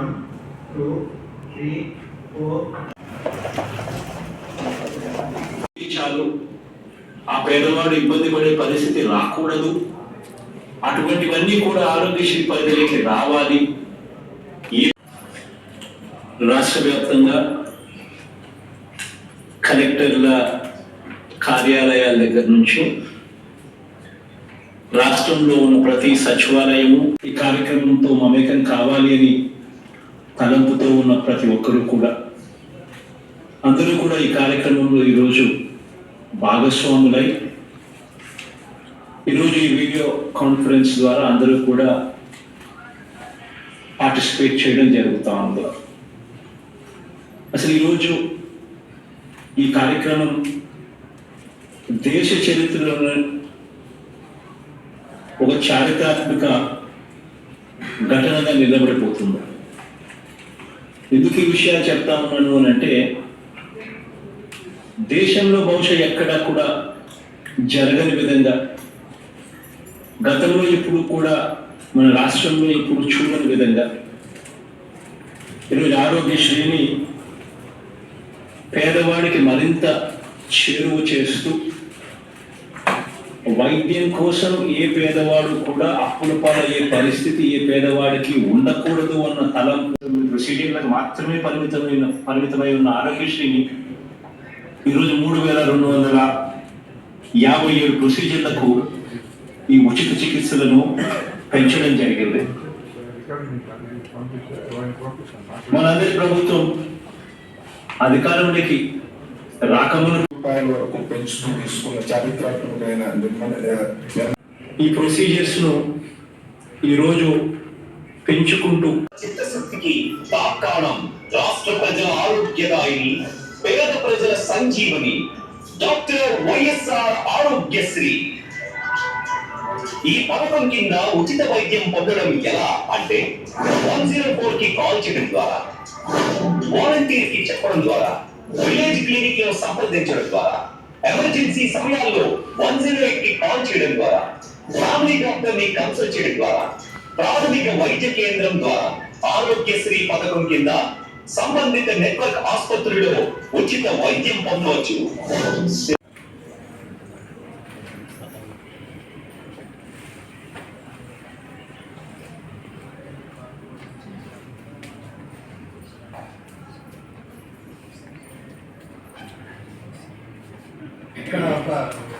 One two three four. చాలు ఆ పేదవాడు ఇబ్బంది పడే పరిస్థితి రాకూడదు. అటువంటివన్నీ కూడా ఆరోగ్యశ్రీ పరిధిలోకి రావాలి. రాష్ట్ర వ్యాప్తంగా కలెక్టర్ల కార్యాలయాల దగ్గర నుంచి రాష్ట్రంలో ఉన్న ప్రతి సచివాలయము ఈ కార్యక్రమంతో మమేకం కావాలి అని తలంపుతో ఉన్న ప్రతి ఒక్కరూ కూడా. అందరూ కూడా ఈ కార్యక్రమంలో ఈరోజు భాగస్వాములై ఈరోజు ఈ వీడియో కాన్ఫరెన్స్ ద్వారా అందరూ కూడా పార్టిసిపేట్ చేయడం జరుగుతూ ఉంది. అసలు ఈరోజు ఈ కార్యక్రమం దేశ చరిత్రలో ఒక చారిత్రాత్మక ఘటనగా నిలబడిపోతుంది. ఎందుకు ఈ విషయాలు చెప్తా ఉన్నాను అని అంటే దేశంలో బహుశా ఎక్కడా కూడా జరగని విధంగా గతంలో ఇప్పుడు కూడా మన రాష్ట్రంలో ఇప్పుడు చూడని విధంగా ఈరోజు ఆరోగ్యశ్రీని పేదవాడికి మరింత చేరువ చేస్తూ వైద్యం కోసం ఏ పేదవాడు కూడా అప్పుల పాలయ్యే పరిస్థితి ఏ పేదవాడికి ఉండకూడదు అన్న తలంపు ప్రొసీడింగ్లకు మాత్రమే పరిమితమైన పరిమితమై ఉన్న ఆరోగ్యశ్రీని ఈరోజు మూడు వేల రెండు వందల యాభై ఏడు ప్రొసీజర్లకు ఈ ఉచిత చికిత్సలను పెంచడం జరిగింది. మనందరి ప్రభుత్వం అధికారంలోకి రాకమును రూపాయల వరకు పెంచుతూ తీసుకున్న చారిత్రాత్మకమైన ఈ ప్రొసీజర్స్ను ఈరోజు పెంచుకుంటూ చిత్తశక్తికి తాకాణం రాష్ట్ర ప్రజల ఆరోగ్యదాయిని పేద ప్రజల సంజీవని. Doctor YSR Aarogyasri. ఈ పథకం కింద ఉచిత వైద్యం పొందడం ఎలా అంటే వన్ జీరో ఫోర్కి కాల్ చేయడం ద్వారా వాలంటీర్కి చెప్పడం ద్వారా. విలేజ్ క్లినిక్లో సంప్రదించడం ద్వారా ఎమర్జెన్సీ సమయాల్లో వన్ జీరో ఎయిట్కి కాల్ చేయడం ద్వారా ఫ్యామిలీ డాక్టర్ని కన్సల్ట్ చేయడం ద్వారా ప్రాథమిక వైద్య కేంద్రం ద్వారా ఆరోగ్యశ్రీ పథకం కింద సంబంధిత నెట్వర్క్ ఆసుపత్రిలో ఉచిత వైద్యం పొందవచ్చు. Gracias.